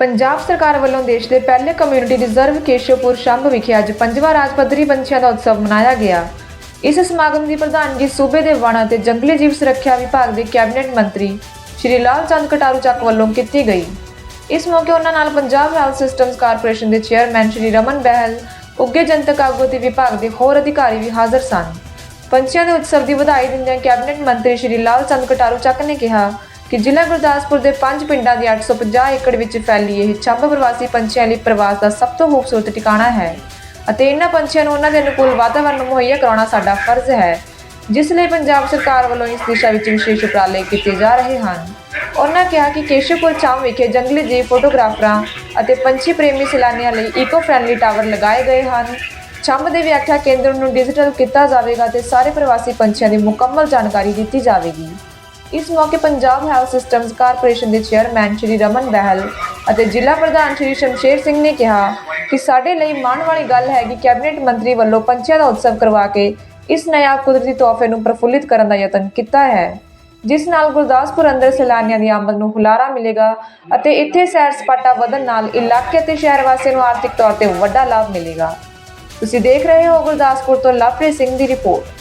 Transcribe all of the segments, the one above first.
ਪੰਜਾਬ ਸਰਕਾਰ ਵੱਲੋਂ ਦੇਸ਼ ਦੇ ਪਹਿਲੇ ਕਮਿਊਨਿਟੀ ਰਿਜ਼ਰਵ ਕੇਸ਼ਵਪੁਰ ਸ਼ੰਭ ਵਿਖੇ ਅੱਜ ਪੰਜਵਾਂ ਰਾਜ ਪੱਧਰੀ ਪੰਛੀਆਂ ਦਾ ਉਤਸਵ ਮਨਾਇਆ ਗਿਆ। ਇਸ ਸਮਾਗਮ ਦੀ ਪ੍ਰਧਾਨਗੀ ਸੂਬੇ ਦੇ ਵਣ ਅਤੇ ਜੰਗਲੀ ਜੀਵ ਸੁਰੱਖਿਆ ਵਿਭਾਗ ਦੇ ਕੈਬਨਿਟ ਮੰਤਰੀ ਸ਼੍ਰੀ ਲਾਲ ਚੰਦ ਕਟਾਰੂ ਚੱਕ ਵੱਲੋਂ ਕੀਤੀ ਗਈ। ਇਸ ਮੌਕੇ ਉਹਨਾਂ ਨਾਲ ਪੰਜਾਬ ਹੈਲਥ ਸਿਸਟਮਸ ਕਾਰਪੋਰੇਸ਼ਨ ਦੇ ਚੇਅਰਮੈਨ ਸ਼੍ਰੀ ਰਮਨ ਬਹਿਲ ਉੱਗੇ ਜਨਤਕ ਆਗੂ ਤੇ ਵਿਭਾਗ ਦੇ ਹੋਰ ਅਧਿਕਾਰੀ ਵੀ ਹਾਜ਼ਰ ਸਨ। ਪੰਛੀਆਂ ਦੇ ਉਤਸਵ ਦੀ ਵਧਾਈ ਦਿੰਦਿਆਂ ਕੈਬਨਿਟ ਮੰਤਰੀ ਸ਼੍ਰੀ ਲਾਲ ਚੰਦ ਕਟਾਰੂ ਚੱਕ ਨੇ ਕਿਹਾ ਕਿ ਜ਼ਿਲ੍ਹਾ ਗੁਰਦਾਸਪੁਰ ਦੇ ਪੰਜ ਪਿੰਡਾਂ ਦੀ 850 ਏਕੜ ਵਿੱਚ ਫੈਲੀ ਇਹ ਛੰਭ ਪ੍ਰਵਾਸੀ ਪੰਛੀਆਂ ਲਈ ਪ੍ਰਵਾਸ ਦਾ ਸਭ ਤੋਂ ਖੂਬਸੂਰਤ ਟਿਕਾਣਾ ਹੈ। ਅਤੇ ਇਹਨਾਂ ਪੰਛੀਆਂ ਨੂੰ ਉਹਨਾਂ ਦੇ ਅਨੁਕੂਲ ਵਾਤਾਵਰਣ ਮੁਹੱਈਆ ਕਰਾਉਣਾ ਸਾਡਾ ਫਰਜ਼ ਹੈ, ਜਿਸ ਲਈ ਪੰਜਾਬ ਸਰਕਾਰ ਵੱਲੋਂ ਇਸ ਦਿਸ਼ਾ ਵਿੱਚ ਵਿਸ਼ੇਸ਼ ਉਪਰਾਲੇ ਕੀਤੇ ਜਾ ਰਹੇ ਹਨ। ਉਹਨਾਂ ਕਿਹਾ ਕਿ ਕੇਸ਼ਵਪੁਰ ਛਾਮ ਵਿਖੇ ਜੰਗਲੀ ਜੀਵ ਫੋਟੋਗ੍ਰਾਫਰਾਂ ਅਤੇ ਪੰਛੀ ਪ੍ਰੇਮੀ ਸੈਲਾਨੀਆਂ ਲਈ ਇਕੋ ਫ੍ਰੈਂਡਲੀ ਟਾਵਰ ਲਗਾਏ ਗਏ ਹਨ। ਛੰਭ ਦੇ ਵਿਆਖਿਆ ਕੇਂਦਰ ਨੂੰ ਡਿਜੀਟਲ ਕੀਤਾ ਜਾਵੇਗਾ ਤੇ ਸਾਰੇ ਪ੍ਰਵਾਸੀ ਪੰਛੀਆਂ ਦੀ ਮੁਕੰਮਲ ਜਾਣਕਾਰੀ ਦਿੱਤੀ ਜਾਵੇਗੀ। ਇਸ ਮੌਕੇ ਪੰਜਾਬ ਹੈਲਥ ਸਿਸਟਮਸ ਕਾਰਪੋਰੇਸ਼ਨ ਦੇ ਚੇਅਰਮੈਨ ਸ਼੍ਰੀ ਰਮਨ ਬਹਿਲ ਅਤੇ ਜ਼ਿਲ੍ਹਾ ਪ੍ਰਧਾਨ ਸ਼੍ਰੀ ਸ਼ਮਸ਼ੇਰ ਸਿੰਘ ਨੇ ਕਿਹਾ ਕਿ ਸਾਡੇ ਲਈ ਮਾਣ ਵਾਲੀ ਗੱਲ ਹੈ ਕਿ ਕੈਬਨਿਟ ਮੰਤਰੀ ਵੱਲੋਂ ਪੰਛੀਆਂ ਦਾ ਉਤਸਵ ਕਰਵਾ ਕੇ ਇਸ ਨਾਯਾਬ ਕੁਦਰਤੀ ਤੋਹਫੇ ਨੂੰ ਪ੍ਰਫੁੱਲਿਤ ਕਰਨ ਦਾ ਯਤਨ ਕੀਤਾ ਹੈ, ਜਿਸ ਨਾਲ ਗੁਰਦਾਸਪੁਰ ਅੰਦਰ ਸੈਲਾਨੀਆਂ ਦੀ ਆਮਦ ਨੂੰ ਹੁਲਾਰਾ ਮਿਲੇਗਾ ਅਤੇ ਇੱਥੇ ਸੈਰ ਸਪਾਟਾ ਵਧਣ ਨਾਲ ਇਲਾਕੇ ਅਤੇ ਸ਼ਹਿਰ ਵਾਸੀਆਂ ਨੂੰ ਆਰਥਿਕ ਤੌਰ ਤੇ ਵੱਡਾ ਲਾਭ ਮਿਲੇਗਾ। ਤੁਸੀਂ ਦੇਖ ਰਹੇ ਹੋ ਗੁਰਦਾਸਪੁਰ ਤੋਂ ਲਵਪ੍ਰੀਤ ਸਿੰਘ ਦੀ ਰਿਪੋਰਟ।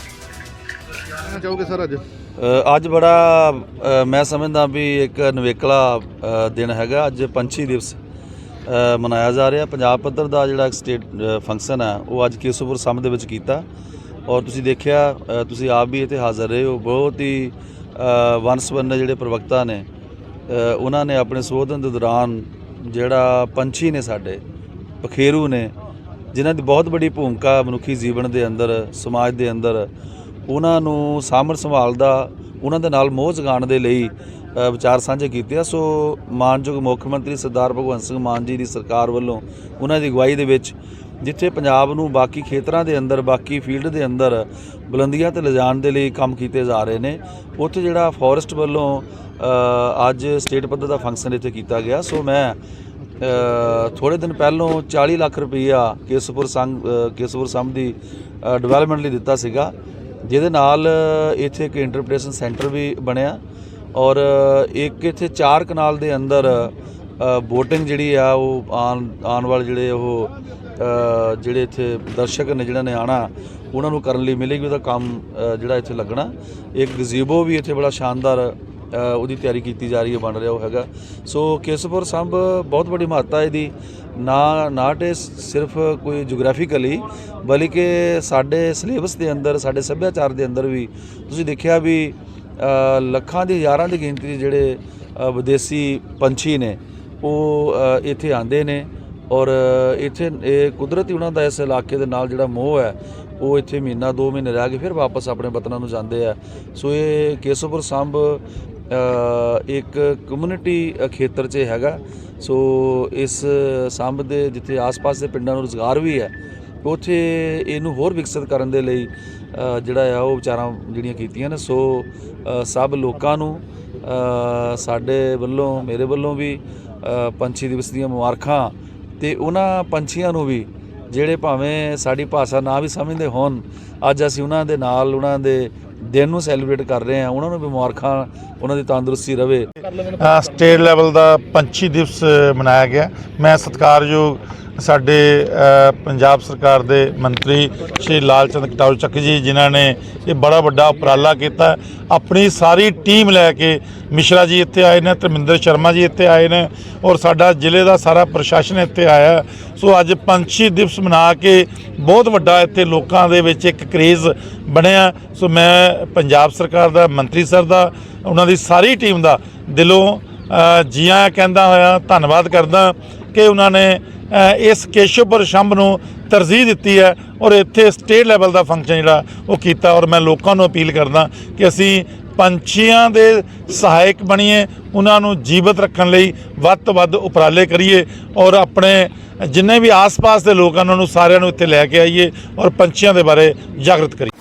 ਕਹਿਣਾ ਚਾਹੋਗੇ ਸਰ ਅੱਜ? ਅ, ਅੱਜ ਬੜਾ ਅ, ਮੈਂ ਸਮਝਦਾ ਵੀ ਇੱਕ ਨਵੇਕਲਾ ਅ, ਦਿਨ ਹੈਗਾ। ਅੱਜ ਪੰਛੀ ਦਿਵਸ ਅ, ਮਨਾਇਆ ਜਾ ਰਿਹਾ। ਪੰਜਾਬ ਪੱਧਰ ਦਾ ਜਿਹੜਾ ਇੱਕ ਸਟੇਟ ਫੰਕਸ਼ਨ ਹੈ ਉਹ ਅੱਜ ਕੇਸੂਪੁਰ ਸਮ ਦੇ ਵਿੱਚ ਕੀਤਾ। ਔਰ ਤੁਸੀਂ ਦੇਖਿਆ ਅ, ਤੁਸੀਂ ਆਪ ਵੀ ਇੱਥੇ ਹਾਜ਼ਰ ਰਹੇ ਹੋ। ਬਹੁਤ ਹੀ ਅ, ਵੰਨ-ਸੁਵੰਨੇ ਜਿਹੜੇ ਪ੍ਰਵਕਤਾ ਨੇ ਅ, ਉਹਨਾਂ ਨੇ ਆਪਣੇ ਸੰਬੋਧਨ ਦੇ ਦੌਰਾਨ ਜਿਹੜਾ ਪੰਛੀ ਨੇ ਸਾਡੇ ਪਖੇਰੂ ਨੇ ਜਿਨ੍ਹਾਂ ਦੀ ਬਹੁਤ ਵੱਡੀ ਭੂਮਿਕਾ ਮਨੁੱਖੀ ਜੀਵਨ ਦੇ ਅੰਦਰ ਸਮਾਜ ਦੇ ਅੰਦਰ ਉਹਨਾਂ ਨੂੰ ਸਾਂਭਣ ਸੰਭਾਲ ਦਾ ਉਹਨਾਂ ਦੇ ਨਾਲ ਮੋਹ ਜਗਾਉਣ ਦੇ ਲਈ ਵਿਚਾਰ ਸਾਂਝੇ ਕੀਤੇ ਆ। ਸੋ ਮਾਨਯੋਗ ਮੁੱਖ ਮੰਤਰੀ ਸਰਦਾਰ ਭਗਵੰਤ ਸਿੰਘ ਮਾਨ ਜੀ ਦੀ ਸਰਕਾਰ ਵੱਲੋਂ ਉਹਨਾਂ ਦੀ ਅਗਵਾਈ ਦੇ ਵਿੱਚ ਜਿੱਥੇ ਪੰਜਾਬ ਨੂੰ ਬਾਕੀ ਖੇਤਰਾਂ ਦੇ ਅੰਦਰ ਬਾਕੀ ਫੀਲਡ ਦੇ ਅੰਦਰ ਬੁਲੰਦੀਆਂ ਤੇ ਲਿਜਾਣ ਦੇ ਲਈ ਕੰਮ ਕੀਤੇ ਜਾ ਰਹੇ ਨੇ ਉੱਥੇ ਜਿਹੜਾ ਫੋਰੈਸਟ ਵੱਲੋਂ ਅੱਜ ਸਟੇਟ ਪੱਧਰ ਦਾ ਫੰਕਸ਼ਨ ਇੱਥੇ ਕੀਤਾ ਗਿਆ। ਸੋ ਮੈਂ ਅ, ਥੋੜੇ ਦਿਨ ਪਹਿਲੋਂ 40 ਲੱਖ ਰੁਪਈਆ ਕੇਸਪੁਰ ਸੰਘ ਕੇਸਪੁਰ ਸੰਘ ਦੀ ਡਿਵੈਲਪਮੈਂਟ ਲਈ ਦਿੱਤਾ ਸੀਗਾ। ਜਿਹਦੇ ਨਾਲ ਇੱਥੇ ਇੱਕ ਇੰਟਰਪ੍ਰੀਟੇਸ਼ਨ ਸੈਂਟਰ ਵੀ ਬਣਿਆ ਔਰ ਇੱਕ ਇੱਥੇ ਚਾਰ ਕਨਾਲ ਦੇ ਅੰਦਰ ਬੋਟਿੰਗ ਜਿਹੜੀ ਆ ਉਹ ਆਉਣ ਆਉਣ ਵਾਲੇ ਜਿਹੜੇ ਉਹ ਜਿਹੜੇ ਇੱਥੇ ਦਰਸ਼ਕ ਨੇ ਜਿਹੜਾ ਨੇ ਆਣਾ ਉਹਨਾਂ ਨੂੰ ਕਰਨ ਲਈ ਮਿਲੇਗੀ, ਉਹਦਾ ਕੰਮ ਜਿਹੜਾ ਇੱਥੇ ਲੱਗਣਾ। ਇੱਕ ਗਜ਼ੀਬੋ ਵੀ ਇੱਥੇ ਬੜਾ ਸ਼ਾਨਦਾਰ ਉਹਦੀ ਤਿਆਰੀ ਕੀਤੀ ਜਾ ਰਹੀ ਹੈ, ਬਣ ਰਿਹਾ ਉਹ ਹੈਗਾ। ਸੋ ਕੇਸਪੁਰ ਸੰਭ ਬਹੁਤ ਵੱਡੀ ਮਹੱਤਤਾ ਇਹਦੀ। ਨਾ ਨਾਟ ਇਹ ਸਿਰਫ ਕੋਈ ਜੀਓਗ੍ਰਾਫੀਕਲੀ ਬਲਕਿ ਸਾਡੇ ਸਿਲੇਬਸ ਦੇ ਅੰਦਰ, ਸਾਡੇ ਸੱਭਿਆਚਾਰ ਦੇ ਅੰਦਰ ਵੀ ਤੁਸੀਂ ਦੇਖਿਆ ਵੀ ਲੱਖਾਂ ਦੀ ਹਜ਼ਾਰਾਂ ਦੀ ਗਿਣਤੀ 'ਚ ਜਿਹੜੇ ਵਿਦੇਸ਼ੀ ਪੰਛੀ ਨੇ, ਉਹ ਇੱਥੇ ਆਉਂਦੇ ਨੇ ਔਰ ਇੱਥੇ, ਇਹ ਕੁਦਰਤੀ ਉਹਨਾਂ ਦਾ ਇਸ ਇਲਾਕੇ ਦੇ ਨਾਲ ਜਿਹੜਾ ਮੋਹ ਹੈ, ਉਹ ਇੱਥੇ ਮਹੀਨਾ, ਦੋ ਮਹੀਨੇ ਰਹਿ ਕੇ ਫਿਰ ਵਾਪਸ ਆਪਣੇ ਵਤਨਾਂ ਨੂੰ ਜਾਂਦੇ ਆ। ਸੋ ਇਹ ਕੇਸੋਪੁਰ ਸੰਭ ਇੱਕ ਕਮਿਊਨਿਟੀ ਖੇਤਰ 'ਚ ਹੈਗਾ। ਸੋ ਇਸ ਸੰਭ ਦੇ ਜਿੱਥੇ ਆਸ-ਪਾਸ ਦੇ ਪਿੰਡਾਂ ਨੂੰ ਰੁਜ਼ਗਾਰ ਵੀ ਹੈ, ਉੱਥੇ ਇਹਨੂੰ ਹੋਰ ਵਿਕਸਿਤ ਕਰਨ ਦੇ ਲਈ ਜਿਹੜਾ ਆ ਉਹ ਵਿਚਾਰਾਂ ਜਿਹੜੀਆਂ ਕੀਤੀਆਂ ਨੇ। ਸੋ ਸਭ ਲੋਕਾਂ ਨੂੰ ਸਾਡੇ ਵੱਲੋਂ, ਮੇਰੇ ਵੱਲੋਂ ਵੀ ਪੰਛੀ ਦਿਵਸ ਦੀਆਂ ਮੁਬਾਰਕਾਂ ਤੇ ਉਹਨਾਂ ਪੰਛੀਆਂ ਨੂੰ ਵੀ, ਜਿਹੜੇ ਭਾਵੇਂ ਸਾਡੀ ਭਾਸ਼ਾ ਨਾ ਵੀ ਸਮਝਦੇ ਹੋਣ, ਅੱਜ ਅਸੀਂ ਉਹਨਾਂ ਦੇ ਨਾਲ, ਉਹਨਾਂ ਦੇ ਦਿਨ ਨੂੰ ਸੈਲੀਬ੍ਰੇਟ ਕਰ ਰਹੇ ਹਾਂ, ਉਹਨਾਂ ਨੂੰ ਵੀ ਮੁਬਾਰਕਾਂ, ਉਹਨਾਂ ਦੀ ਤੰਦਰੁਸਤੀ ਰਵੇ। ਸਟੇਟ ਲੈਵਲ ਦਾ ਪੰਛੀ ਦਿਵਸ ਮਨਾਇਆ ਗਿਆ। ਮੈਂ ਸਤਿਕਾਰਯੋਗ ਸਾਡੇ ਪੰਜਾਬ ਸਰਕਾਰ ਦੇ ਮੰਤਰੀ ਸ਼੍ਰੀ ਲਾਲਚੰਦ ਕਟਾਰੂ ਚੱਕ ਜੀ, ਜਿਨ੍ਹਾਂ ਨੇ ਇਹ ਬੜਾ ਵੱਡਾ ਉਪਰਾਲਾ ਕੀਤਾ। ਆਪਣੀ ਸਾਰੀ ਟੀਮ ਲੈ ਕੇ ਮਿਸ਼ਰਾ ਜੀ ਇੱਥੇ ਆਏ ਨੇ, ਧਰਮਿੰਦਰ ਸ਼ਰਮਾ ਜੀ ਇੱਥੇ ਆਏ ਨੇ ਔਰ ਸਾਡਾ ਜ਼ਿਲ੍ਹੇ ਦਾ ਸਾਰਾ ਪ੍ਰਸ਼ਾਸਨ ਇੱਥੇ ਆਇਆ। ਸੋ ਅੱਜ ਪੰਛੀ ਦਿਵਸ ਮਨਾ ਕੇ ਬਹੁਤ ਵੱਡਾ ਇੱਥੇ ਲੋਕਾਂ ਦੇ ਵਿੱਚ ਇੱਕ ਕਰੇਜ਼ ਬਣਿਆ। ਸੋ ਮੈਂ ਪੰਜਾਬ ਸਰਕਾਰ ਦਾ, ਮੰਤਰੀ ਸਰ ਦਾ, ਉਹਨਾਂ ਦੀ ਸਾਰੀ ਟੀਮ ਦਾ ਦਿਲੋਂ ਜੀਆਂ ਕਹਿੰਦਾ ਹੋਇਆ, ਧੰਨਵਾਦ ਕਰਦਾ। ਕਿ ਉਹਨਾਂ ਨੇ ਇਸ ਕੇਸ਼ਵਪੁਰ ਸ਼ੰਭ ਨੂੰ ਤਰਜੀਹ ਦਿੱਤੀ ਹੈ ਔਰ ਇੱਥੇ ਸਟੇਟ ਲੈਵਲ ਦਾ ਫੰਕਸ਼ਨ ਜਿਹੜਾ ਉਹ ਕੀਤਾ ਔਰ ਮੈਂ ਲੋਕਾਂ ਨੂੰ ਅਪੀਲ ਕਰਦਾ ਕਿ ਅਸੀਂ ਪੰਛੀਆਂ ਦੇ ਸਹਾਇਕ ਬਣੀਏ, ਉਹਨਾਂ ਨੂੰ ਜੀਵਤ ਰੱਖਣ ਲਈ ਵੱਧ ਤੋਂ ਵੱਧ ਉਪਰਾਲੇ ਕਰੀਏ ਔਰ ਆਪਣੇ ਜਿੰਨੇ ਵੀ ਆਸ-ਪਾਸ ਦੇ ਲੋਕ ਹਨ, ਉਹਨਾਂ ਨੂੰ ਸਾਰਿਆਂ ਨੂੰ ਇੱਥੇ ਲੈ ਕੇ ਆਈਏ ਔਰ ਪੰਛੀਆਂ ਦੇ ਬਾਰੇ ਜਾਗਰਤ ਕਰੀਏ।